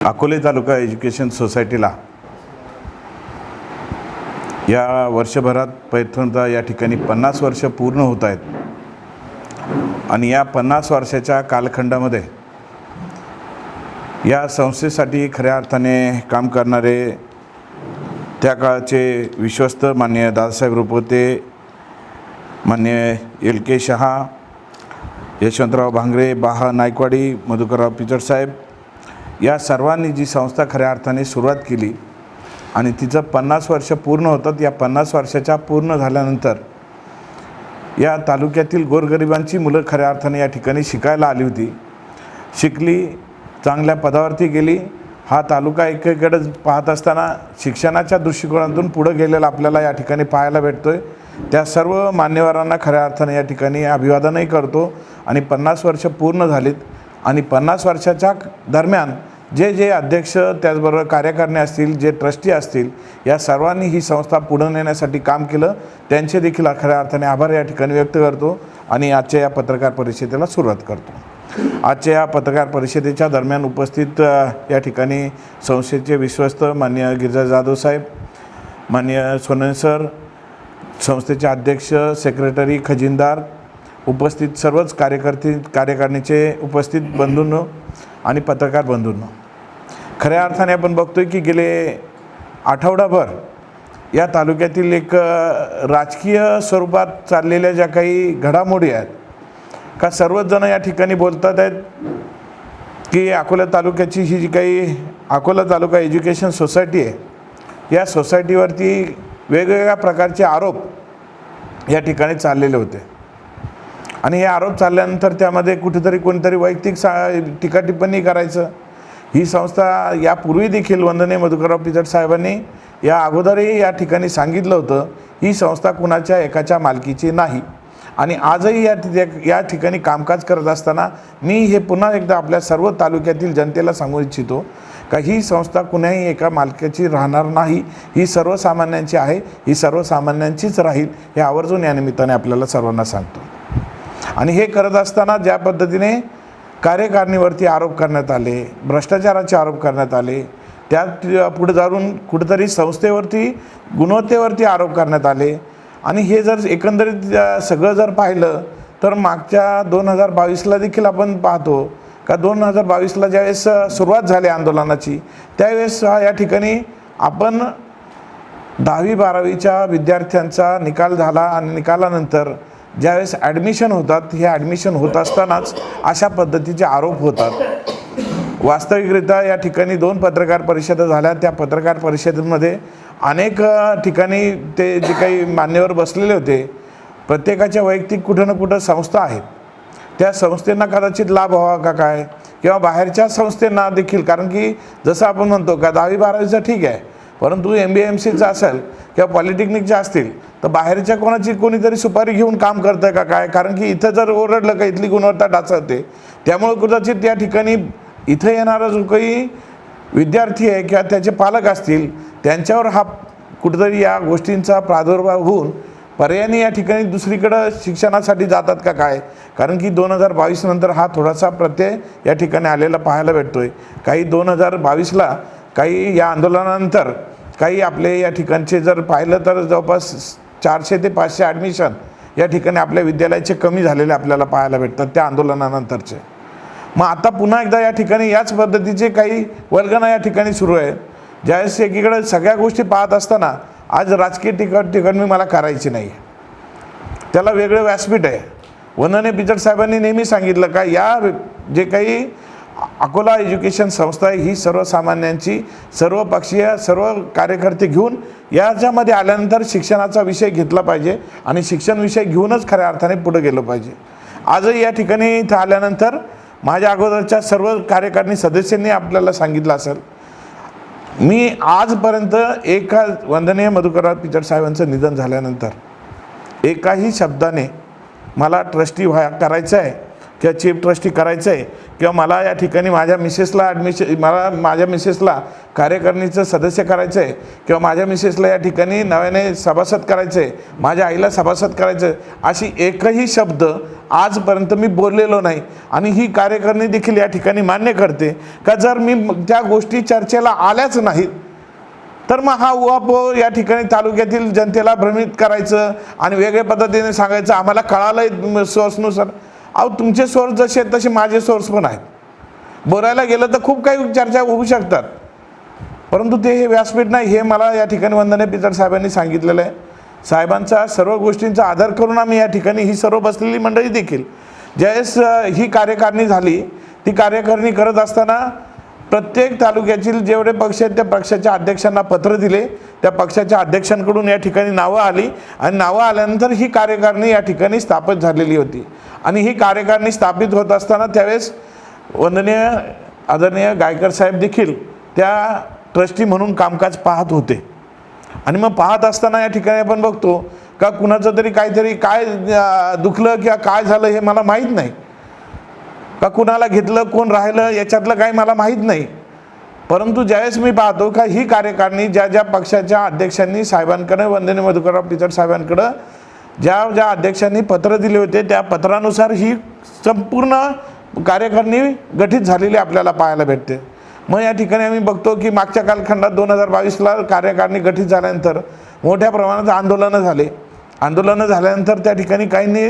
अकोले तालुका education सोसायटीला या वर्षभरात पैठणचा या ठिकाणी पन्नास वर्ष पूर्ण होत आहेत. आणि या पन्नास वर्षाच्या कालखंडामध्ये या संस्थेसाठी खऱ्या अर्थाने काम करणारे त्या काळचे विश्वस्त मान्य दादासाहेब रुपवते मान्य एल के शहा यशवंतराव भांगरे बाहा नायकवाडी मधुकरराव पिचडसाहेब या सर्वांनी जी संस्था खऱ्या अर्थाने सुरुवात केली आणि तिचं पन्नास वर्ष पूर्ण होतात या पन्नास वर्षाच्या पूर्ण झाल्यानंतर या तालुक्यातील गोरगरिबांची मुलं खऱ्या अर्थाने या ठिकाणी शिकायला आली होती. शिकली चांगल्या पदावरती गेली. हा तालुका एकीकडे पाहत असताना शिक्षणाच्या दृष्टिकोनातून पुढं गेलेला आपल्याला या ठिकाणी पाहायला भेटतो आहे त्या सर्व मान्यवरांना खऱ्या अर्थाने या ठिकाणी अभिवादनही करतो आणि पन्नास वर्ष पूर्ण झालीत आणि पन्नास वर्षाच्या दरम्यान जे जे अध्यक्ष त्याचबरोबर कार्यकारणी असतील जे ट्रस्टी असतील या सर्वांनी ही संस्था पुढं नेण्यासाठी काम केलं. त्यांचे देखील खऱ्या अर्थाने आभार या ठिकाणी व्यक्त करतो आणि आजच्या या पत्रकार परिषदेला सुरुवात करतो. आजच्या या पत्रकार परिषदेच्या दरम्यान उपस्थित या ठिकाणी संस्थेचे विश्वस्त मान्य गिरिजा जाधव साहेब मान्य सोनन सर संस्थेचे अध्यक्ष सेक्रेटरी खजिनदार उपस्थित सर्वच कार्यकर्ते कार्यकारिणीचे उपस्थित बंधूंनो आणि पत्रकार बंधूंनो. खऱ्या अर्थाने आपण बघतोय की गेले आठवडाभर या तालुक्यातील एक राजकीय स्वरूपात चाललेल्या ज्या काही घडामोडी आहेत का सर्वच जण या ठिकाणी बोलतात आहेत की अकोला तालुक्याची ही जी काही अकोला तालुका एज्युकेशन सोसायटी आहे या सोसायटीवरती वेगवेगळ्या प्रकारचे आरोप या ठिकाणी चाललेले होते. आणि हे आरोप चालल्यानंतर त्यामध्ये कुठेतरी कोणीतरी वैयक्तिक सा टीका टिप्पणी करायचं ही संस्था यापूर्वी देखील वंदने मधुकरराव पिचड साहेबांनी या अगोदरही या ठिकाणी सांगितलं होतं ही संस्था कुणाच्या एकाच्या मालकीची नाही. आणि आजही या या ठिकाणी कामकाज करत असताना मी हे पुन्हा एकदा आपल्या सर्व तालुक्यातील जनतेला सांगू इच्छितो का ही संस्था कुणाही एका मालकीची राहणार नाही ही सर्वसामान्यांची आहे ही सर्वसामान्यांचीच राहील हे आवर्जून या निमित्ताने आपल्याला सर्वांना सांगतो. आणि हे करत असताना ज्या पद्धतीने कार्यकारिणीवरती आरोप करण्यात आले भ्रष्टाचाराचे आरोप करण्यात आले त्यात पुढे जाऊन कुठेतरी संस्थेवरती गुणवत्तेवरती आरोप करण्यात आले. आणि हे जर एकंदरीत सगळं जर पाहिलं तर मागच्या दोन हजार बावीसला देखील आपण पाहतो का दोन हजार बावीसला ज्यावेळेस सुरुवात झाली आंदोलनाची त्यावेळेस या ठिकाणी आपण दहावी बारावीच्या विद्यार्थ्यांचा निकाल झाला आणि निकालानंतर ज्यावेळेस ॲडमिशन होतात हे ॲडमिशन होत असतानाच अशा पद्धतीचे आरोप होतात. वास्तविकरित्या या ठिकाणी दोन पत्रकार परिषदा झाल्या. त्या पत्रकार परिषदेमध्ये अनेक ठिकाणी ते जे काही मान्यवर बसलेले होते प्रत्येकाच्या वैयक्तिक कुठं ना कुठं संस्था आहेत. त्या संस्थेंना कदाचित लाभ व्हावा का काय? किंवा बाहेरच्या संस्थेंना देखील कारण की जसं आपण म्हणतो का दहावी बारावीचं ठीक आहे परंतु एम बी एम सीचं असेल किंवा पॉलिटेक्निकच्या असतील तर बाहेरच्या कोणाची कोणीतरी सुपारी घेऊन काम करतं का काय? कारण की इथं जर ओरडलं का इथली गुणवत्ता डाचवते त्यामुळे कदाचित त्या ठिकाणी इथं येणारा जो काही विद्यार्थी आहे किंवा त्याचे पालक असतील त्यांच्यावर हा कुठेतरी या गोष्टींचा प्रादुर्भाव होऊन पर्यायाने या ठिकाणी दुसरीकडं शिक्षणासाठी जातात का काय? कारण की दोन हजार बावीस नंतर हा थोडासा प्रत्यय या ठिकाणी आलेला पाहायला भेटतोय. काही दोन हजार बावीसला काही या आंदोलनानंतर काही आपले या ठिकाणचे जर पाहिलं तर जवळपास चारशे ते पाचशे ॲडमिशन या ठिकाणी आपल्या विद्यालयाचे कमी झालेले आपल्याला पाहायला भेटतात त्या आंदोलनानंतरचे. मग आता पुन्हा एकदा या ठिकाणी याच पद्धतीचे काही वर्गणं या ठिकाणी सुरू आहे. ज्यावेळेस एकीकडे सगळ्या गोष्टी पाहत असताना आज राजकीय तिकट तिकट मला करायची नाही. त्याला वेगळं व्यासपीठ आहे. वंदने पिचड साहेबांनी नेहमी सांगितलं का या जे काही अकोला एज्युकेशन संस्था आहे ही सर्वसामान्यांची सर्व पक्षीय सर्व कार्यकर्ते घेऊन याच्यामध्ये आल्यानंतर शिक्षणाचा विषय घेतला पाहिजे आणि शिक्षण विषय घेऊनच खऱ्या अर्थाने पुढे गेलं पाहिजे. आजही या ठिकाणी इथं आल्यानंतर माझ्या अगोदरच्या सर्व कार्यकारिणी सदस्यांनी आपल्याला सांगितलं असेल. मी आजपर्यंत एका वंदनीय मधुकरराव पिचड साहेबांचं निधन झाल्यानंतर एकाही शब्दाने मला ट्रस्टी व्हा करायचं आहे. किंवा चीफ ट्रस्टी करायचं आहे किंवा मला या ठिकाणी माझ्या मिसेसला ॲडमिशन मला माझ्या मिसेसला कार्यकारिणीचं सदस्य करायचं आहे किंवा माझ्या मिसेसला या ठिकाणी नव्याने सभासद करायचं आहे माझ्या आईला सभासद करायचं आहे अशी एकही शब्द आजपर्यंत मी बोललेलो नाही. आणि ही कार्यकारिणी देखील या ठिकाणी मान्य करते का जर मी त्या गोष्टी चर्चेला आल्याच नाहीत तर मग हा उहापोह या ठिकाणी तालुक्यातील जनतेला भ्रमित करायचं आणि वेगळ्या पद्धतीने सांगायचं आम्हाला कळालं सोर्सनुसार अहो तुमचे सोर्स जसे आहेत तसे माझे सोर्स पण आहेत. बोलायला गेलं तर खूप काही चर्चा होऊ शकतात. परंतु ते हे व्यासपीठ नाही हे मला या ठिकाणी वंदने पिचड साहेबांनी सांगितलेलं आहे. साहेबांचा सर्व गोष्टींचा आदर करून आम्ही या ठिकाणी ही सर्व बसलेली मंडळी देखील. ज्यावेळेस ही कार्यकारिणी झाली ती कार्यकारिणी करत असताना प्रत्येक तालुक्यातील जेवढे पक्ष आहेत त्या पक्षाच्या अध्यक्षांना पत्र दिले. त्या पक्षाच्या अध्यक्षांकडून या ठिकाणी नावं आली आणि नावं आल्यानंतर ही कार्यकारिणी या ठिकाणी स्थापित झालेली होती. आणि ही कार्यकारिणी स्थापित होत असताना त्यावेळेस वंदनीय आदरणीय गायकर साहेब देखील त्या ट्रस्टी म्हणून कामकाज पाहत होते. आणि मग पाहत असताना या ठिकाणी आपण बघतो का कुणाचं तरी काहीतरी काय दुखलं किंवा काय झालं हे मला माहीत नाही. का कुणाला घेतलं कोण राहिलं याच्यातलं काही मला माहीत नाही. परंतु ज्यावेळेस मी पाहतो का ही कार्यकारिणी ज्या ज्या पक्षाच्या अध्यक्षांनी साहेबांकडे वंदने मधुकरराव पिचड साहेबांकडं ज्या ज्या अध्यक्षांनी पत्र दिले होते त्या पत्रानुसार ही संपूर्ण कार्यकारिणी गठीत झालेली आपल्याला पाहायला भेटते. मग या ठिकाणी आम्ही बघतो की मागच्या कालखंडात दोन हजार बावीसला कार्यकारिणी गठीत झाल्यानंतर मोठ्या प्रमाणात आंदोलनं झाले. आंदोलनं झाल्यानंतर त्या ठिकाणी काहींनी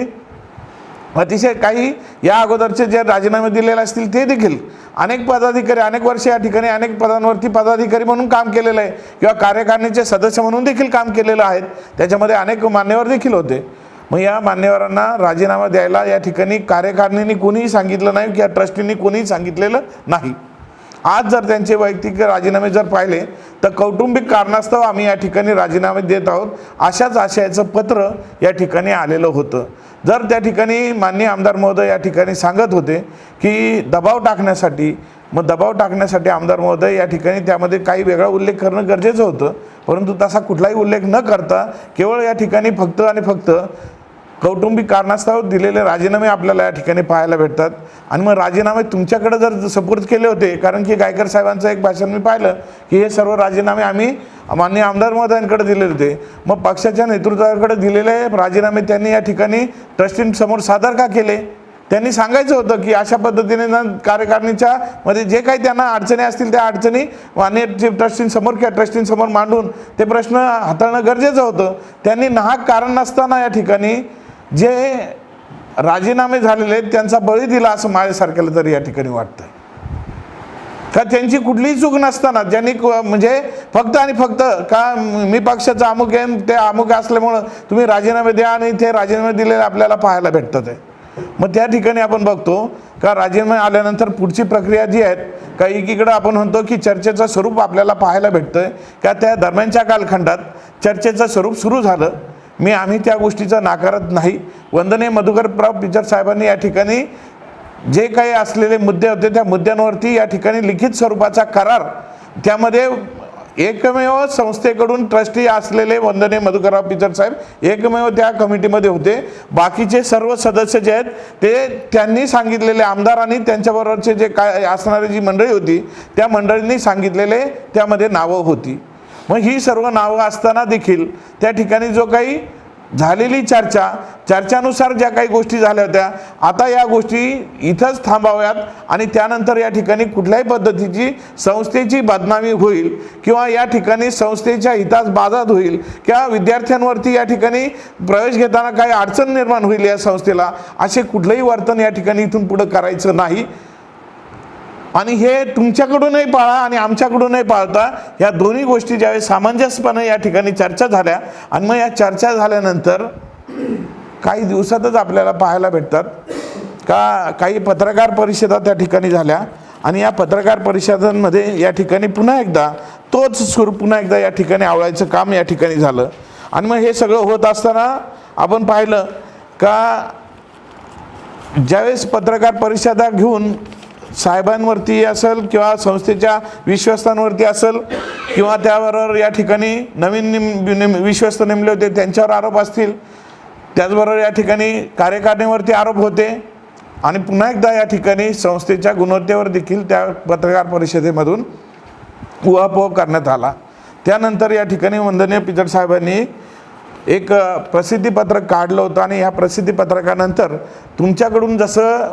अतिशय काही या अगोदरचे जे राजीनामे दिलेले असतील ते देखील अनेक पदाधिकारी अनेक वर्ष या ठिकाणी अनेक पदांवरती पदाधिकारी म्हणून काम केलेलं आहे किंवा कार्यकारिणीचे सदस्य म्हणून देखील काम केलेलं आहेत त्याच्यामध्ये अनेक मान्यवर देखील होते. मग या मान्यवरांना राजीनामा द्यायला या ठिकाणी कार्यकारिणीने कोणीही सांगितलं नाही किंवा ट्रस्टींनी कोणीही सांगितलेलं नाही. आज जर त्यांचे वैयक्तिक राजीनामे जर पाहिले तर कौटुंबिक कारणास्तव आम्ही या ठिकाणी राजीनामे देत आहोत. अशाच आशयाचं पत्र या ठिकाणी आलेलं होतं. जर त्या ठिकाणी माननीय आमदार महोदय या ठिकाणी सांगत होते की दबाव टाकण्यासाठी मग दबाव टाकण्यासाठी आमदार महोदय या ठिकाणी त्यामध्ये काही वेगळा उल्लेख करणं गरजेचं होतं. परंतु तसा कुठलाही उल्लेख न करता केवळ या ठिकाणी फक्त आणि फक्त कौटुंबिक कारणास्तव दिलेले राजीनामे आपल्याला या ठिकाणी पाहायला भेटतात. आणि मग राजीनामे तुमच्याकडे जर सपोर्ट केले होते कारण की गायकर साहेबांचं एक भाषण मी पाहिलं की हे सर्व राजीनामे आम्ही माननीय आमदार महोदयांकडे दिलेले होते. मग पक्षाच्या नेतृत्वाकडे दिलेले राजीनामे त्यांनी या ठिकाणी ट्रस्टींसमोर सादर का केले? त्यांनी सांगायचं होतं की अशा पद्धतीने ना कार्यकारिणीच्या मध्ये जे काही त्यांना अडचणी असतील त्या अडचणी मान्य चीफ ट्रस्टींसमोर किंवा ट्रस्टींसमोर मांडून ते प्रश्न हाताळणं गरजेचं होतं. त्यांनी नाहक कारण नसताना या ठिकाणी जे राजीनामे झालेले आहेत त्यांचा बळी दिला असं माझ्यासारख्याला तरी या ठिकाणी वाटतं का त्यांची कुठलीही चूक नसताना ज्यांनी क- म्हणजे फक्त आणि फक्त का मी पक्षाचा अमुक आहे ते अमुक असल्यामुळं तुम्ही राजीनामे द्या आणि ते राजीनामे दिलेले आपल्याला पाहायला भेटतं ते. मग त्या ठिकाणी आपण बघतो का राजीनामे आल्यानंतर पुढची प्रक्रिया जी आहेत का एकीकडं आपण म्हणतो की चर्चेचं स्वरूप आपल्याला पाहायला भेटतंय का त्या दरम्यानच्या कालखंडात चर्चेचं स्वरूप सुरू झालं मी आम्ही त्या गोष्टीचा नाकारत नाही. वंदने मधुकरराव पिचर साहेबांनी या ठिकाणी जे काही असलेले मुद्दे होते त्या मुद्द्यांवरती या ठिकाणी लिखित स्वरूपाचा करार. त्यामध्ये एकमेव संस्थेकडून ट्रस्टी असलेले वंदने मधुकरराव पिचर साहेब एकमेव त्या कमिटीमध्ये होते. बाकीचे सर्व सदस्य जे आहेत ते त्यांनी सांगितलेले आमदारांनी त्यांच्याबरोबरचे जे काय असणारी जी मंडळी होती त्या मंडळींनी सांगितलेले त्यामध्ये नावं होती. मग ही सर्व नावं असताना देखील त्या ठिकाणी जो काही झालेली चर्चा चर्चानुसार ज्या काही गोष्टी झाल्या होत्या आता या गोष्टी इथंच थांबाव्यात आणि त्यानंतर या ठिकाणी कुठल्याही पद्धतीची संस्थेची बदनामी होईल किंवा या ठिकाणी संस्थेच्या हितास बाधात होईल किंवा विद्यार्थ्यांवरती या ठिकाणी प्रवेश घेताना काही अडचण निर्माण होईल या संस्थेला असे कुठलंही वर्तन या ठिकाणी इथून पुढं करायचं नाही. आणि हे तुमच्याकडूनही पाळा आणि आमच्याकडूनही पाळता. या दोन्ही गोष्टी ज्यावेळेस सामंजस्यपणे या ठिकाणी चर्चा झाल्या आणि मग या चर्चा झाल्यानंतर काही दिवसातच आपल्याला पाहायला भेटतात. का काही पत्रकार परिषदा त्या ठिकाणी झाल्या आणि या पत्रकार परिषदांमध्ये या ठिकाणी पुन्हा एकदा तोच सूर पुन्हा एकदा या ठिकाणी आवळायचं काम या ठिकाणी झालं. आणि मग हे सगळं होत असताना आपण पाहिलं का ज्यावेळेस पत्रकार परिषदा घेऊन साहेबांवरती असेल किंवा संस्थेच्या विश्वस्तांवरती असेल किंवा त्याबरोबर या ठिकाणी नवीन निम निम विश्वस्त नेमले होते त्यांच्यावर आरोप असतील. त्याचबरोबर या ठिकाणी कार्यकारिणीवरती आरोप होते. आणि पुन्हा एकदा या ठिकाणी संस्थेच्या गुणवत्तेवर देखील त्या पत्रकार परिषदेमधून उहापोह करण्यात आला. त्यानंतर या ठिकाणी वंदनीय पिचड साहेबांनी एक प्रसिद्धीपत्रक काढलं होतं आणि ह्या प्रसिद्धीपत्रकानंतर तुमच्याकडून जसं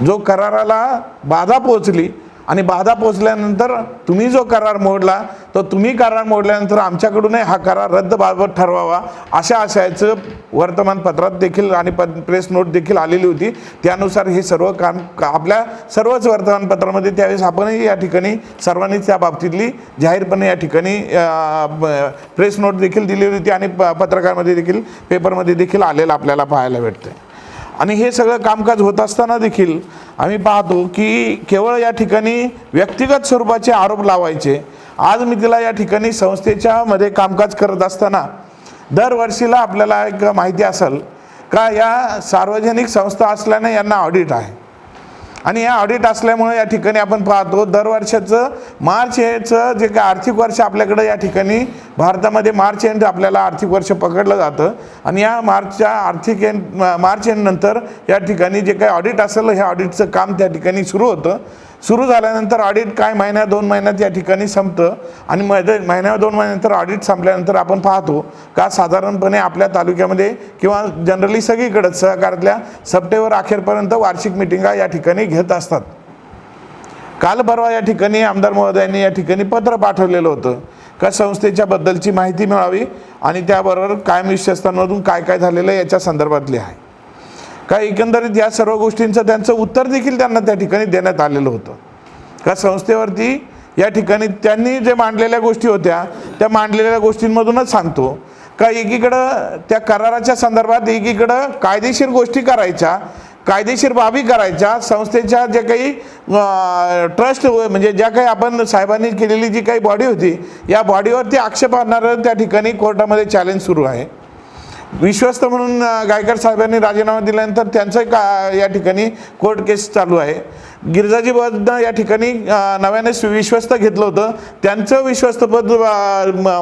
जो कराराला बाधा पोचली आणि बाधा पोचल्यानंतर तुम्ही जो करार मोडला तर तुम्ही करार मोडल्यानंतर आमच्याकडूनही हा करार रद्दबाबत ठरवावा अशा आशयाचं वर्तमानपत्रात देखील आणि प प्रेस नोट देखील आलेली होती. त्यानुसार हे सर्व काम का- आपल्या सर्वच वर्तमानपत्रामध्ये त्यावेळेस आपणही या ठिकाणी सर्वांनी त्या बाबतीतली जाहीरपणे या ठिकाणी प्रेस नोट देखील दिलेली होती आणि प पत्रकारमध्ये देखील पेपरमध्ये देखील आलेलं आपल्याला पाहायला भेटते आणि हे सगळं कामकाज होत असताना देखील आम्ही पाहतो की केवळ या ठिकाणी व्यक्तिगत स्वरूपाचे आरोप लावायचे. आज मी तिला या ठिकाणी संस्थेच्या मध्ये कामकाज करत असताना दरवर्षीला आपल्याला एक माहिती असेल का या सार्वजनिक संस्था असल्याने यांना ऑडिट आहे. आणि या ऑडिट असल्यामुळे या ठिकाणी आपण पाहतो दरवर्षाचं मार्च हेचं जे काय आर्थिक वर्ष आपल्याकडं या ठिकाणी भारतामध्ये मार्च एंड आपल्याला आर्थिक वर्ष पकडलं जातं. आणि या मार्चच्या आर्थिक एंड मार्च एंडनंतर या ठिकाणी जे काही ऑडिट असेल हे ऑडिटचं काम त्या ठिकाणी सुरू होतं. सुरू झाल्यानंतर ऑडिट काय महिन्या दोन महिन्यात या ठिकाणी संपतं. आणि मध्ये महिन्या दोन महिन्यानंतर ऑडिट संपल्यानंतर आपण पाहतो का साधारणपणे आपल्या तालुक्यामध्ये किंवा जनरली सगळीकडंच सहकारातल्या सप्टेंबर अखेरपर्यंत वार्षिक मिटिंगा या ठिकाणी घेत असतात. काल परवा या ठिकाणी आमदार महोदयांनी या ठिकाणी पत्र पाठवलेलं होतं. का संस्थेच्या बद्दलची माहिती मिळावी आणि त्याबरोबर कायम विश्वस्तांमधून काय काय झालेलं आहे याच्या संदर्भातली आहे. का एकंदरीत या सर्व गोष्टींचं त्यांचं उत्तर देखील त्यांना त्या ठिकाणी देण्यात आलेलं होतं. का संस्थेवरती या ठिकाणी त्यांनी जे मांडलेल्या गोष्टी होत्या त्या मांडलेल्या गोष्टींमधूनच सांगतो. का एकीकडं त्या कराराच्या संदर्भात एकीकडं कायदेशीर गोष्टी करायच्या कायदेशीर बाबी करायच्या संस्थेच्या ज्या काही ट्रस्ट म्हणजे ज्या काही आपण साहेबांनी केलेली जी काही बॉडी होती या बॉडीवरती आक्षेप आणणारं त्या ठिकाणी कोर्टामध्ये चॅलेंज सुरू आहे. विश्वस्त म्हणून गायकर साहेबांनी राजीनामा दिल्यानंतर त्यांचं का या ठिकाणी कोर्ट केस चालू आहे. गिरजाजी बदनं या ठिकाणी नव्याने विश्वस्त घेतलं होतं. त्यांचं विश्वस्तपद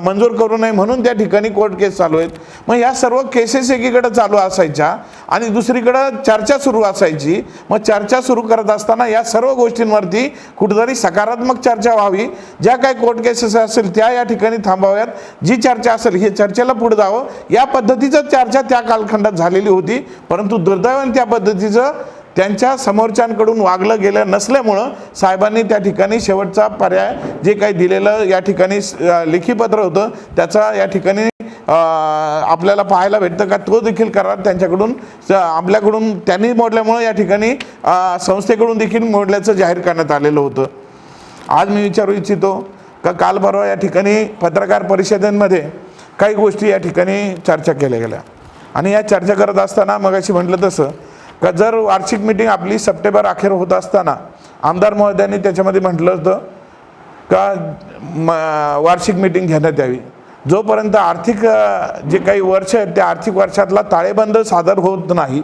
मंजूर करू नये म्हणून त्या ठिकाणी कोर्ट केस चालू आहेत. मग या सर्व केसेस एकीकडं चालू असायच्या आणि दुसरीकडं चर्चा सुरू असायची. मग चर्चा सुरू करत असताना या सर्व गोष्टींवरती कुठेतरी सकारात्मक चर्चा व्हावी. ज्या काही कोर्ट केसेस असेल त्या या ठिकाणी थांबाव्यात. जी चर्चा असेल हे चर्चेला पुढे जावं. या पद्धतीचं चर्चा त्या कालखंडात झालेली होती. परंतु दुर्दैवाने त्या पद्धतीचं त्यांच्या समोरच्यांकडून वागलं गेलं नसल्यामुळं साहेबांनी त्या ठिकाणी शेवटचा पर्याय जे काही दिलेलं या ठिकाणी लेखीपत्र होतं त्याचा या ठिकाणी आपल्याला पाहायला भेटतं का तो देखील करार त्यांच्याकडून आपल्याकडून त्यांनी मोडल्यामुळं या ठिकाणी संस्थेकडून देखील मोडल्याचं जाहीर करण्यात आलेलं होतं. आज मी विचारू इच्छितो का काल परवा या ठिकाणी पत्रकार परिषदांमध्ये काही गोष्टी या ठिकाणी चर्चा केल्या गेल्या. आणि या चर्चा करत असताना मग अशी म्हटलं तसं का जर वार्षिक मिटिंग आपली सप्टेंबर अखेर होत असताना आमदार महोदयांनी त्याच्यामध्ये म्हटलं होतं का म वार्षिक मिटिंग घेण्यात यावी. जोपर्यंत आर्थिक जे काही वर्ष आहेत त्या आर्थिक वर्षातला ताळेबंद सादर होत नाही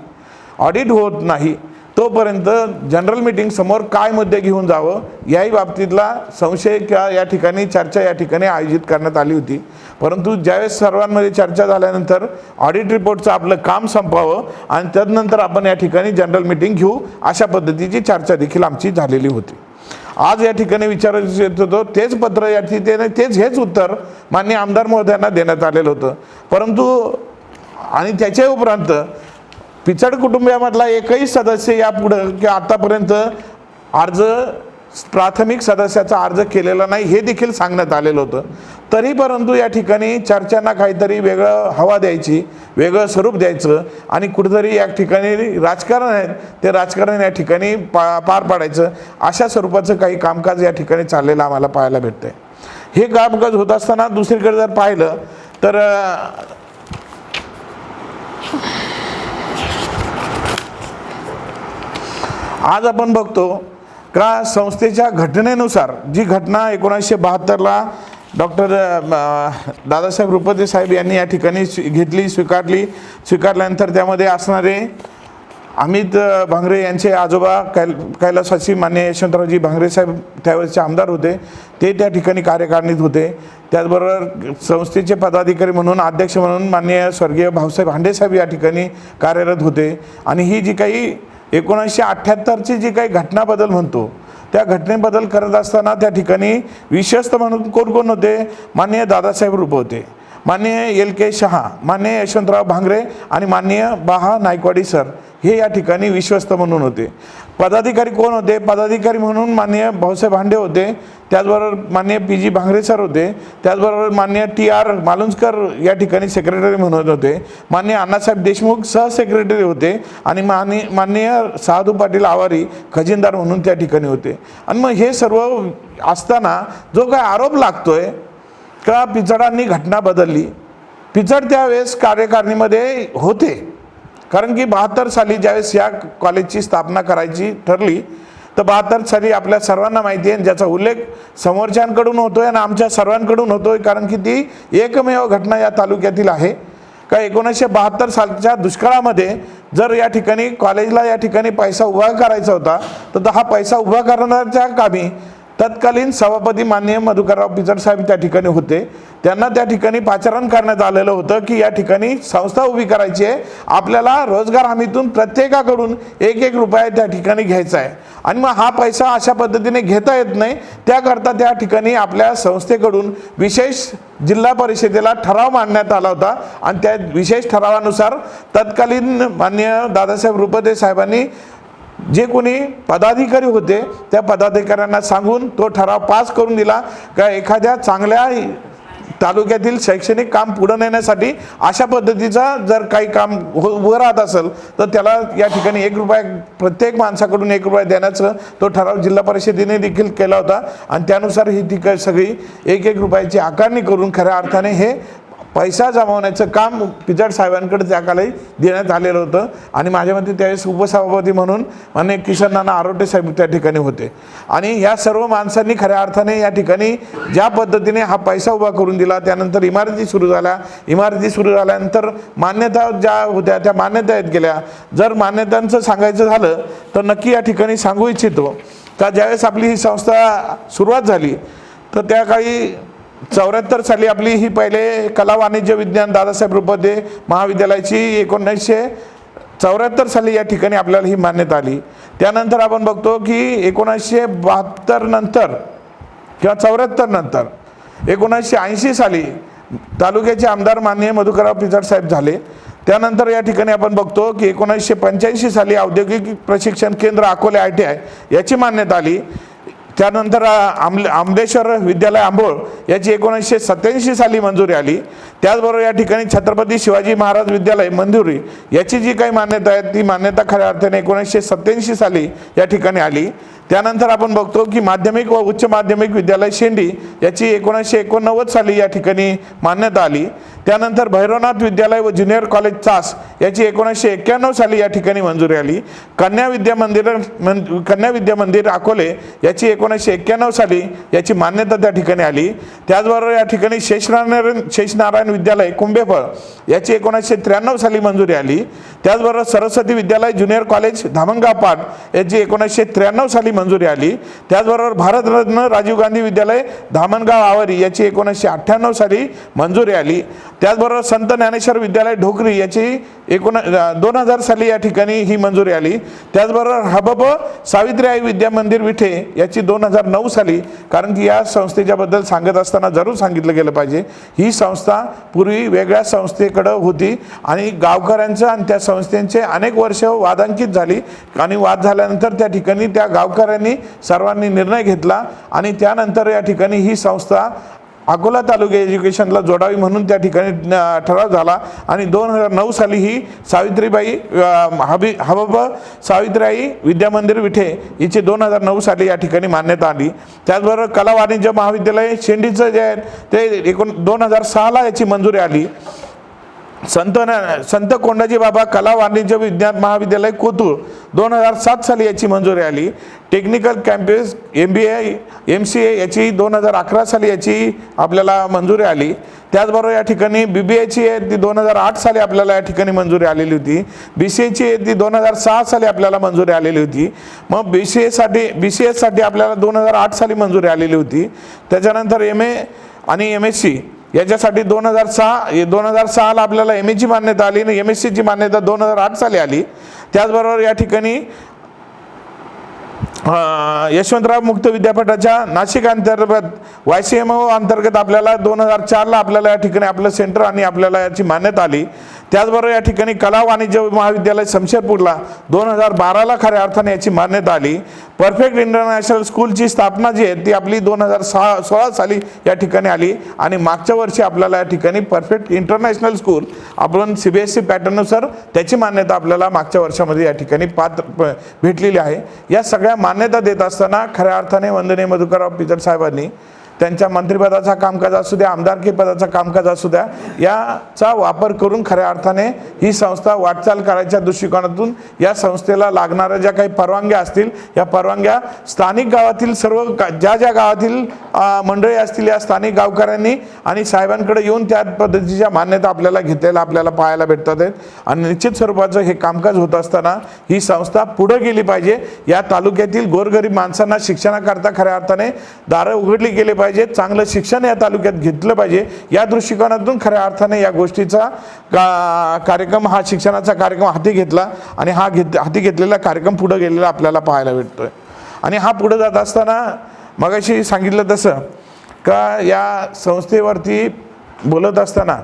ऑडिट होत नाही तोपर्यंत जनरल मीटिंग समोर काय मुद्दे घेऊन जावं याही बाबतीतला संशय किंवा या ठिकाणी चर्चा या ठिकाणी आयोजित करण्यात आली होती. परंतु ज्यावेळेस सर्वांमध्ये चर्चा झाल्यानंतर ऑडिट रिपोर्टचं आपलं काम संपावं आणि तदनंतर आपण या ठिकाणी जनरल मीटिंग घेऊ अशा पद्धतीची चर्चा देखील आमची झालेली होती. आज या ठिकाणी विचारायचं येत होतो तेच पत्र या ठिकाणी तेच हेच उत्तर मान्य आमदार महोदयांना देण्यात आलेलं होतं. परंतु आणि त्याच्या उपरांत पिचड कुटुंबियामधला एकही सदस्य यापुढं किंवा आतापर्यंत अर्ज प्राथमिक सदस्याचा अर्ज केलेला नाही हे देखील सांगण्यात आलेलं होतं. तरी परंतु या ठिकाणी चर्चांना काहीतरी वेगळं हवा द्यायची वेगळं स्वरूप द्यायचं आणि कुठेतरी या ठिकाणी राजकारण आहे ते राजकारण या ठिकाणी पा पार पाडायचं अशा स्वरूपाचं काही कामकाज या ठिकाणी चाललेलं आम्हाला पाहायला भेटतंय. हे कामकाज होत असताना दुसरीकडे जर पाहिलं तर आज आपण बघतो का संस्थेच्या घटनेनुसार जी घटना एकोणीसशे बहात्तरला डॉक्टर दादासाहेब रुपते साहेब यांनी या ठिकाणी स्वी- घेतली स्वीकारली. स्वीकारल्यानंतर त्यामध्ये असणारे अमित भांगरे यांचे आजोबा कैल कैलासाची मान्य यशवंतरावजी भांगरे साहेब त्यावेळेसचे आमदार होते. ते त्या ठिकाणी कार्यकारणीत होते. त्याचबरोबर संस्थेचे पदाधिकारी म्हणून अध्यक्ष म्हणून माननीय स्वर्गीय भाऊसाहेब हांडेसाहेब या ठिकाणी कार्यरत होते. आणि ही जी काही एकोणीसशे अठ्ठ्याहत्तरची जी काही घटना बदल म्हणतो त्या घटनेबद्दल करत असताना त्या ठिकाणी विश्वस्त म्हणून कोण कोण होते? माननीय दादासाहेब रूप होते. माननीय एल के शहा माननीय यशवंतराव भांगरे आणि माननीय बाहा नायकवाडी सर हे या ठिकाणी विश्वस्त म्हणून होते. पदाधिकारी कोण होते? पदाधिकारी म्हणून मान्य भाऊसाहेब भांडे होते त्याचबरोबर माननीय पी जी भांगरे सर होते त्याचबरोबर माननीय टी आर मालुंजकर या ठिकाणी सेक्रेटरी म्हणत होते मान्य अण्णासाहेब देशमुख सहसेक्रेटरी होते आणि मान्य माननीय साधू पाटील आवारी खजिनदार म्हणून त्या ठिकाणी होते. आणि मग हे सर्व असताना जो काय आरोप लागतोय का पिचडांनी घटना बदलली? पिचड त्यावेळेस कार्यकारिणीमध्ये होते. कारण की बहात्तर साली ज्यावेळेस या कॉलेजची स्थापना करायची ठरली तर बहात्तर साली आपल्या सर्वांना माहिती आहे ज्याचा उल्लेख समोरच्यांकडून होतो आहे आणि आमच्या सर्वांकडून होतो आहे कारण की ती एकमेव घटना या तालुक्यातील आहे. का एकोणीसशे बहात्तर सालच्या दुष्काळामध्ये जर या ठिकाणी कॉलेजला या ठिकाणी पैसा उभा करायचा होता तर हा पैसा उभा करण्याच्या कामी तत्कालीन सभापती माननीय मधुकरराव पिचड साहेब त्या ठिकाणी होते. त्यांना त्या ठिकाणी पाचारण करण्यात आलेलं होतं की या ठिकाणी संस्था उभी करायची आहे. आपल्याला रोजगार हमीतून प्रत्येकाकडून एक एक रुपया त्या ठिकाणी घ्यायचा आहे. आणि मग हा पैसा अशा पद्धतीने घेता येत नाही. त्याकरता त्या ठिकाणी आपल्या संस्थेकडून विशेष जिल्हा परिषदेला ठराव मांडण्यात आला होता. आणि त्या विशेष ठरावानुसार तत्कालीन माननीय दादासाहेब रुपदे साहेबांनी जे कोणी पदाधिकारी होते त्या पदाधिकाऱ्यांना सांगून तो ठराव पास करून दिला. का एखाद्या चांगल्या तालुक्यातील शैक्षणिक काम पुढं नेण्यासाठी अशा पद्धतीचा जर काही काम हो उभं राहत असेल तर त्याला या ठिकाणी एक रुपया प्रत्येक माणसाकडून एक रुपया देण्याचं तो ठराव जिल्हा परिषदेने देखील केला होता. आणि त्यानुसार ही ती सगळी एक एक रुपयाची आकारणी करून खऱ्या अर्थाने हे पैसा जमवण्याचं काम पिचड साहेबांकडे त्या काळी देण्यात आलेलं होतं. आणि माझ्या मते त्यावेळेस उपसभापती म्हणून मान्य किशन नाना आरोटे साहेब त्या ठिकाणी होते. आणि ह्या सर्व माणसांनी खऱ्या अर्थाने या ठिकाणी ज्या पद्धतीने हा पैसा उभा करून दिला त्यानंतर इमारती सुरू झाल्या. इमारती सुरू झाल्यानंतर मान्यता ज्या होत्या त्या मान्यता येत गेल्या. जर मान्यतांचं सांगायचं झालं तर नक्की या ठिकाणी सांगू इच्छितो. का ज्यावेळेस आपली ही संस्था सुरुवात झाली तर त्या काळी चौऱ्याहत्तर साली आपली ही पहिले कला वाणिज्य विज्ञान दादासाहेब रुपदे महाविद्यालयाची एकोणीसशे चौऱ्याहत्तर साली या ठिकाणी आपल्याला ही मान्यता आली. त्यानंतर आपण बघतो की एकोणीसशे बहात्तर नंतर किंवा चौऱ्याहत्तर नंतर एकोणीसशे ऐंशी साली तालुक्याचे आमदार माननीय मधुकरराव पिचड साहेब झाले. त्यानंतर या ठिकाणी आपण बघतो की एकोणीसशे पंच्याऐंशी साली औद्योगिक प्रशिक्षण केंद्र अकोले आय टी आय याची मान्यता आली. त्यानंतर आमले आमलेश्वर विद्यालय आंबोळ याची एकोणीसशे सत्याऐंशी साली मंजुरी आली. त्याचबरोबर या ठिकाणी छत्रपती शिवाजी महाराज विद्यालय मंजुरी याची जी काही मान्यता आहे ती मान्यता खऱ्या अर्थाने एकोणीसशे सत्याऐंशी साली या ठिकाणी आली. त्यानंतर आपण बघतो की माध्यमिक व उच्च माध्यमिक विद्यालय शेंडी याची एकोणीसशे एकोणनव्वद साली या ठिकाणी मान्यता आली. त्यानंतर भैरवनाथ विद्यालय व ज्युनियर कॉलेज चास याची एकोणीसशे एक्क्याण्णव साली या ठिकाणी मंजुरी आली. कन्या विद्या मंदिर मन- कन्या विद्या मंदिर अकोले याची एकोणीसशे एक्क्याण्णव साली याची मान्यता त्या ठिकाणी आली. त्याचबरोबर या ठिकाणी शेषनारायण शेषनारायण विद्यालय कुंभेफळ याची एकोणीसशे त्र्याण्णव साली मंजुरी आली. त्याचबरोबर सरस्वती विद्यालय ज्युनियर कॉलेज धामणगाव पाट याची एकोणीसशे त्र्याण्णव साली मंजुरी आली. त्याचबरोबर भारतरत्न राजीव गांधी विद्यालय धामणगाव आवरी याची एकोणीसशे अठ्ठ्याण्णव साली मंजुरी आली. त्याचबरोबर संत ज्ञानेश्वर विद्यालय ढोकरी याची एकोण दोन हजार साली या ठिकाणी ही मंजुरी आली. त्याचबरोबर हबब सावित्री आई विद्या मंदिर विठे याची दोन हजार नऊ साली कारण की या संस्थेच्याबद्दल सांगत असताना जरूर सांगितलं गेलं पाहिजे. ही संस्था पूर्वी वेगळ्या संस्थेकडं होती आणि गावकऱ्यांचं आणि त्या संस्थेचे अनेक वर्ष वादांकित झाली. आणि वाद झाल्यानंतर त्या ठिकाणी त्या गावकऱ्यांनी सर्वांनी निर्णय घेतला आणि त्यानंतर या ठिकाणी ही संस्था अकोला तालुका एज्युकेशनला जोडावी म्हणून त्या ठिकाणी ठराव झाला. आणि दोन हजार नऊ साली ही सावित्रीबाई हबी हबब सावित्रीबाई विद्यामंदिर विठे हिची दोन हजार नऊ साली या ठिकाणी मान्यता आली. त्याचबरोबर कला वाणिज्य महाविद्यालय शेंडीचं जे आहे ते एकोण दोन हजार सहाला याची मंजुरी आली. संत संत कोंडाजी बाबा कला वाणिज्य विज्ञान महाविद्यालय कोतूर दोन हजार सात साली याची मंजुरी आली. Technical campus M B A M C A याची दोन हजार अकरा साली याची आपल्याला मंजुरी आली. त्याचबरोबर या ठिकाणी बी बी एची आहे ती दोन हजार आठ साली आपल्याला या ठिकाणी मंजुरी आलेली होती. बी सी एची आहे ती दोन हजार सहा साली आपल्याला मंजुरी आलेली होती. मग बी सी एसाठी बी सी एसाठी आपल्याला दोन हजार आठ साली मंजुरी आलेली होती. त्याच्यानंतर एम ए आणि एम एस सी याच्यासाठी दोन हजार सहा दोन हजार सहाला आपल्याला एम एची मान्यता आली आणि एम एस सीची मान्यता दोन हजार आठ साली आली. त्याचबरोबर या ठिकाणी यशवंतराव मुक्त विद्यापीठाच्या नाशिक अंतर्गत वाय सी एम ओ अंतर्गत आपल्याला दोन हजार चारला आपल्याला या ठिकाणी आपलं सेंटर आणि आपल्याला याची मान्यता आली. त्याचबरोबर या ठिकाणी कला वाणिज्य महाविद्यालय शमशेरपूरला दोन हजार बाराला खऱ्या अर्थाने याची मान्यता आली. परफेक्ट इंटरनॅशनल स्कूलची स्थापना जी आहे ती आपली दोन हजार सहा सोळा साली या ठिकाणी आली. आणि मागच्या वर्षी आपल्याला या ठिकाणी परफेक्ट इंटरनॅशनल स्कूल आपण सी बी एस सी पॅटर्ननुसार त्याची मान्यता आपल्याला मागच्या वर्षामध्ये या ठिकाणी पात्र भेटलेली आहे. या सगळ्या मान्यता देत असताना खऱ्या अर्थाने वंदने मधुकरराव पिचड साहेबांनी त्यांच्या मंत्रिपदाचा कामकाज असू द्या आमदारकी पदाचा कामकाज असू द्या याचा वापर करून खऱ्या अर्थाने ही संस्था वाटचाल करायच्या दृष्टिकोनातून या संस्थेला लागणाऱ्या ज्या काही परवानग्या असतील या परवानग्या स्थानिक गावातील सर्व ज्या ज्या गावातील मंडळी असतील या स्थानिक गावकऱ्यांनी आणि साहेबांकडे येऊन त्या पद्धतीच्या मान्यता आपल्याला घेतलेल्या आपल्याला पाहायला भेटतात आहेत. आणि निश्चित स्वरूपाचं हे कामकाज होत असताना ही संस्था पुढे गेली पाहिजे. या तालुक्यातील गोरगरीब माणसांना शिक्षणाकरता खऱ्या अर्थाने दारं उघडली गेली पाहिजे. पाहिजे चांगलं शिक्षण या तालुक्यात घेतलं पाहिजे. या दृष्टिकोनातून खऱ्या अर्थाने या गोष्टीचा का कार्यक्रम हा शिक्षणाचा कार्यक्रम हाती घेतला आणि हा घेत हाती घेतलेला कार्यक्रम पुढं गेलेला आपल्याला पाहायला भेटतोय. आणि हा पुढं जात असताना मगाशी सांगितलं तसं का या संस्थेवरती बोलत असताना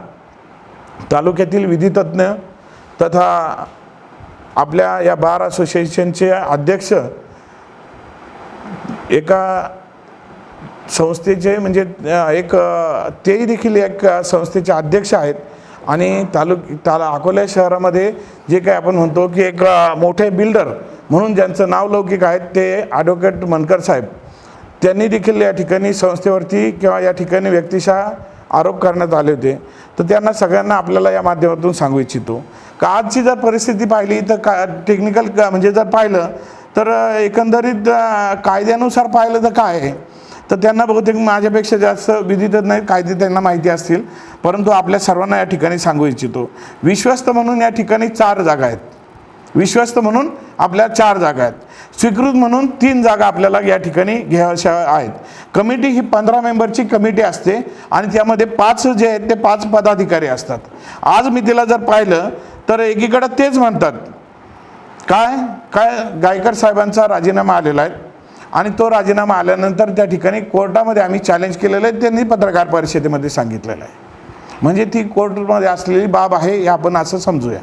तालुक्यातील विधितज्ञ तथा आपल्या या बार असोसिएशनचे अध्यक्ष एका संस्थेचे म्हणजे एक तेही देखील एक संस्थेचे अध्यक्ष आहेत. आणि तालुक ताला अकोला शहरामध्ये जे काही आपण म्हणतो की एक मोठे बिल्डर म्हणून ज्यांचं नाव लौकिक आहेत ते ॲडव्होकेट मनकर साहेब. त्यांनी देखील या ठिकाणी संस्थेवरती किंवा या ठिकाणी व्यक्तिशः आरोप करण्यात आले होते. तर त्यांना सगळ्यांना आपल्याला या माध्यमातून सांगू इच्छितो. का आजची जर परिस्थिती पाहिली तर का टेक्निकल म्हणजे जर पाहिलं तर एकंदरीत कायद्यानुसार पाहिलं तर काय आहे? तर त्यांना बहुतेक माझ्यापेक्षा जास्त विधितच नाही कायदे त्यांना माहिती असतील. परंतु आपल्या सर्वांना या ठिकाणी सांगू इच्छितो. विश्वस्त म्हणून या ठिकाणी चार जागा आहेत. विश्वस्त म्हणून आपल्या चार जागा आहेत. स्वीकृत म्हणून तीन जागा आपल्याला या ठिकाणी घ्यायच्या आहेत. कमिटी ही पंधरा मेंबरची कमिटी असते आणि त्यामध्ये पाच जे आहेत ते पाच पदाधिकारी असतात. आज मी तिला जर पाहिलं तर एकीकडं तेच म्हणतात. काय? काय? गायकर साहेबांचा राजीनामा आलेला आहे. आणि तो राजीनामा आल्यानंतर त्या ठिकाणी कोर्टामध्ये आम्ही चॅलेंज केलेलं आहे. त्यांनी पत्रकार परिषदेमध्ये सांगितलेलं आहे. म्हणजे ती कोर्टमध्ये असलेली बाब आहे हे आपण असं समजूया.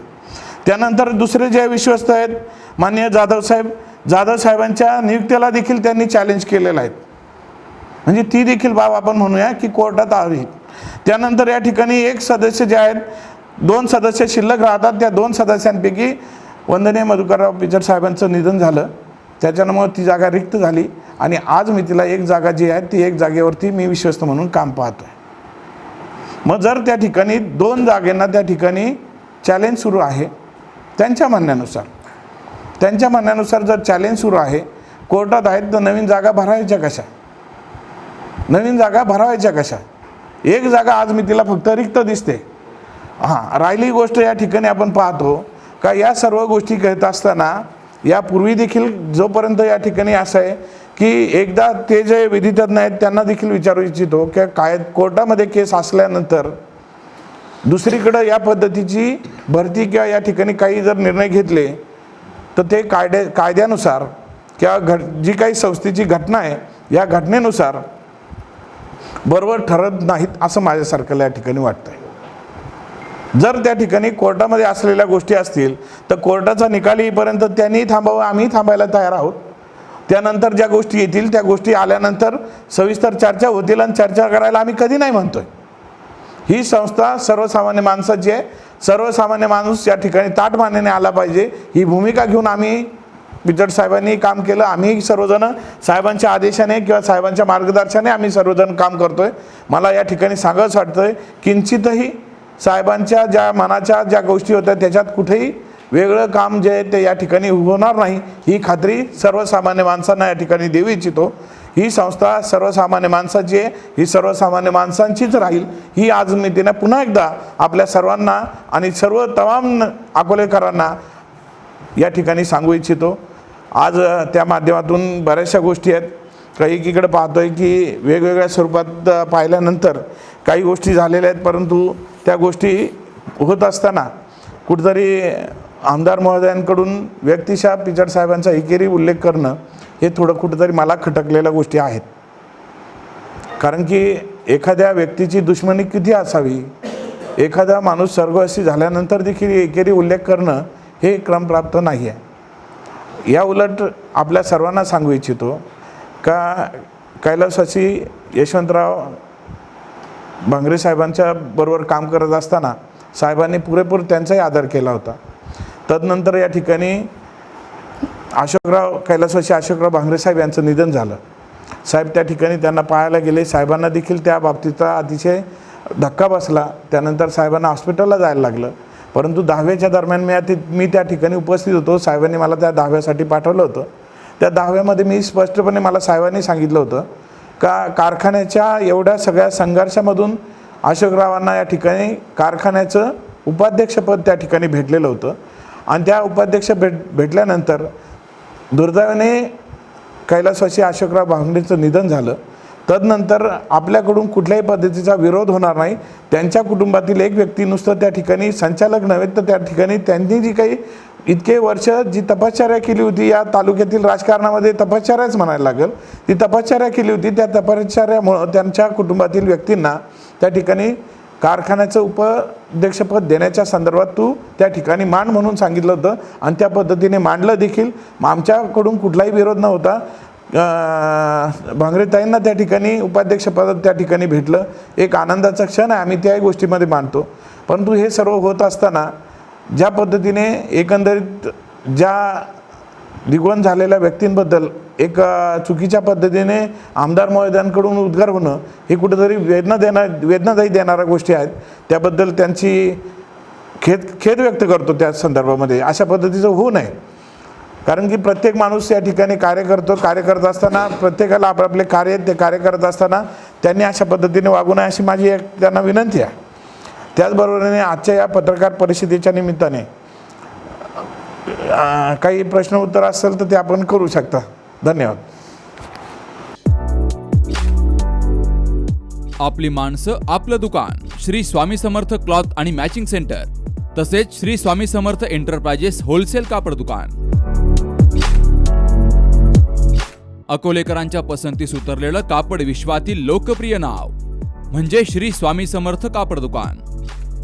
त्यानंतर दुसरे जे विश्वस्त आहेत माननीय जाधव साहेब जाधव साहेबांच्या नियुक्तीला देखील त्यांनी चॅलेंज केलेलं आहे. म्हणजे ती देखील बाब आपण म्हणूया की कोर्टात आहे. त्यानंतर या ठिकाणी एक सदस्य जे आहेत दोन सदस्य शिल्लक राहतात. त्या दोन सदस्यांपैकी वंदनीय मधुकरराव पिचर साहेबांचं निधन झालं. त्याच्यामुळं ती जागा रिक्त झाली आणि आज मी तिला एक जागा जी आहे ती एक जागेवरती मी विश्वस्त म्हणून काम पाहतो आहे मग जर त्या ठिकाणी दोन जागेंना त्या ठिकाणी चॅलेंज सुरू आहे त्यांच्या म्हणण्यानुसार त्यांच्या म्हणण्यानुसार जर चॅलेंज सुरू आहे कोर्टात आहेत तर नवीन जागा भरायच्या कशा? नवीन जागा भरावायच्या कशा? एक जागा आज मी तिला फक्त रिक्त दिसते. हां राहिली गोष्ट या ठिकाणी आपण पाहतो का या सर्व गोष्टी कहत असताना यापूर्वी देखील जोपर्यंत या ठिकाणी असं आहे की एकदा ते जे विधितज्ञ आहेत त्यांना देखील विचारू इच्छितो की काय कोर्टामध्ये केस असल्यानंतर दुसरीकडं या पद्धतीची भरती किंवा या ठिकाणी काही जर निर्णय घेतले तर ते कायदे कायद्यानुसार किंवा घट जी काही संस्थेची घटना आहे या घटनेनुसार बरोबर ठरत नाहीत असं माझ्यासारखं या ठिकाणी वाटतंय. जर त्या ठिकाणी कोर्टामध्ये असलेल्या गोष्टी असतील तर कोर्टाचा निकाल येईपर्यंत त्यांनी थांबावं आम्ही थांबायला तयार आहोत. त्यानंतर ज्या गोष्टी येतील त्या गोष्टी आल्यानंतर सविस्तर चर्चा होतील आणि चर्चा करायला आम्ही कधी नाही म्हणतोय. ही संस्था सर्वसामान्य माणसाची आहे. सर्वसामान्य माणूस या ठिकाणी ताट मानेने आला पाहिजे. ही भूमिका घेऊन आम्ही बिजट साहेबांनी काम केलं. आम्ही सर्वजण साहेबांच्या आदेशाने किंवा साहेबांच्या मार्गदर्शनाने आम्ही सर्वजण काम करतोय. मला या ठिकाणी सांगावंच वाटतंय किंचितही साहेबांच्या ज्या मनाच्या ज्या गोष्टी होत्या त्याच्यात कुठेही वेगळं काम जे आहे ते या ठिकाणी होणार नाही. ही खात्री सर्वसामान्य माणसांना या ठिकाणी देऊ इच्छितो. ही संस्था सर्वसामान्य माणसाची आहे. ही सर्वसामान्य माणसांचीच राहील. ही आज मी तिने पुन्हा एकदा आपल्या सर्वांना आणि सर्व तमाम अकोलेकरांना या ठिकाणी सांगू इच्छितो. आज त्या माध्यमातून बऱ्याचशा गोष्टी आहेत. काही एकीकडे पाहतोय की वेगवेगळ्या स्वरूपात पाहिल्यानंतर काही गोष्टी झालेल्या आहेत परंतु त्या गोष्टी होत असताना कुठेतरी आमदार महोदयांकडून व्यक्तिशा पिचड साहेबांचा एकेरी उल्लेख करणं हे थोडं कुठेतरी मला खटकलेल्या गोष्टी आहेत. कारण की एखाद्या व्यक्तीची दुश्मनी किती असावी? एखादा माणूस स्वर्गवासी झाल्यानंतर देखील एकेरी उल्लेख करणं हे क्रमप्राप्त नाही आहे या उलट आपल्या सर्वांना सांगू इच्छितो का कैलासवासी यशवंतराव भांगरे साहेबांच्या बरोबर काम करत असताना साहेबांनी पुरेपूर त्यांचाही आदर केला होता. तदनंतर या ठिकाणी अशोकराव कैलासवासी अशोकराव भांगरे साहेब यांचं निधन झालं. साहेब त्या ठिकाणी त्यांना पाहायला गेले. साहेबांना देखील त्या बाबतीचा अतिशय धक्का बसला. त्यानंतर साहेबांना हॉस्पिटलला जायला लागलं. परंतु दहाव्याच्या दरम्यान मी ते मी त्या ठिकाणी उपस्थित होतो. साहेबांनी मला त्या दहाव्यासाठी पाठवलं होतं. त्या दहाव्यामध्ये मी स्पष्टपणे मला साहेबांनी सांगितलं होतं का कारखान्याच्या एवढ्या सगळ्या संघर्षामधून अशोकरावांना या ठिकाणी कारखान्याचं उपाध्यक्षपद त्या ठिकाणी भेटलेलं होतं. आणि त्या उपाध्यक्ष भेट भेटल्यानंतर दुर्दैवाने कैलासवासी अशोकराव भांगडेचं निधन झालं. तदनंतर आपल्याकडून कुठल्याही पद्धतीचा विरोध होणार नाही. त्यांच्या कुटुंबातील एक व्यक्ती नुसतं त्या ठिकाणी संचालक नव्हे तर त्या ठिकाणी त्यांनी जी काही इतके वर्ष जी तपश्चर्या केली होती या तालुक्यातील राजकारणामध्ये तपश्चर्याच म्हणायला लागेल. ती तपश्चर्या केली होती त्या तपश्चर्यामुळं त्यांच्या कुटुंबातील व्यक्तींना त्या ठिकाणी कारखान्याचं उपाध्यक्षपद देण्याच्या संदर्भात तू त्या ठिकाणी मांड म्हणून सांगितलं होतं आणि त्या पद्धतीने मांडलं देखील. आमच्याकडून कुठलाही विरोध नव्हता. भांगरेताईंना त्या ठिकाणी उपाध्यक्षपद त्या ठिकाणी भेटलं. एक आनंदाचा क्षण आहे आम्ही त्याही गोष्टीमध्ये मानतो. परंतु हे सर्व होत असताना ज्या पद्धतीने एकंदरीत ज्या दिग्वण झालेल्या व्यक्तींबद्दल एक चुकीच्या पद्धतीने आमदार महोदयांकडून उद्गार होणं हे कुठंतरी वेदना देणार वेदनादायी देणाऱ्या गोष्टी आहेत. त्याबद्दल त्यांची खेद खेद व्यक्त करतो त्या संदर्भामध्ये. अशा पद्धतीचं होऊ नये. कारण की प्रत्येक माणूस या ठिकाणी कार्य करतो कार्य करत असताना प्रत्येकाला आपापले कार्य ते कार्य करत असताना त्यांनी अशा पद्धतीने वागू नये अशी माझी एक त्यांना विनंती आहे. त्याचबरोबरीने आजच्या या पत्रकार परिषदेच्या निमित्ताने काही प्रश्न उत्तर असेल तर ते आपण करू शकता. धन्यवाद. आपली माणसं आपलं दुकान श्री स्वामी समर्थ क्लॉथ आणि मॅचिंग सेंटर तसेच श्री स्वामी समर्थ एंटरप्राइजेस होलसेल कापड दुकान. अकोलेकरांच्या पसंतीस उतरलेलं कापड विश्वातील लोकप्रिय नाव म्हणजे श्री स्वामी समर्थ कापड दुकान.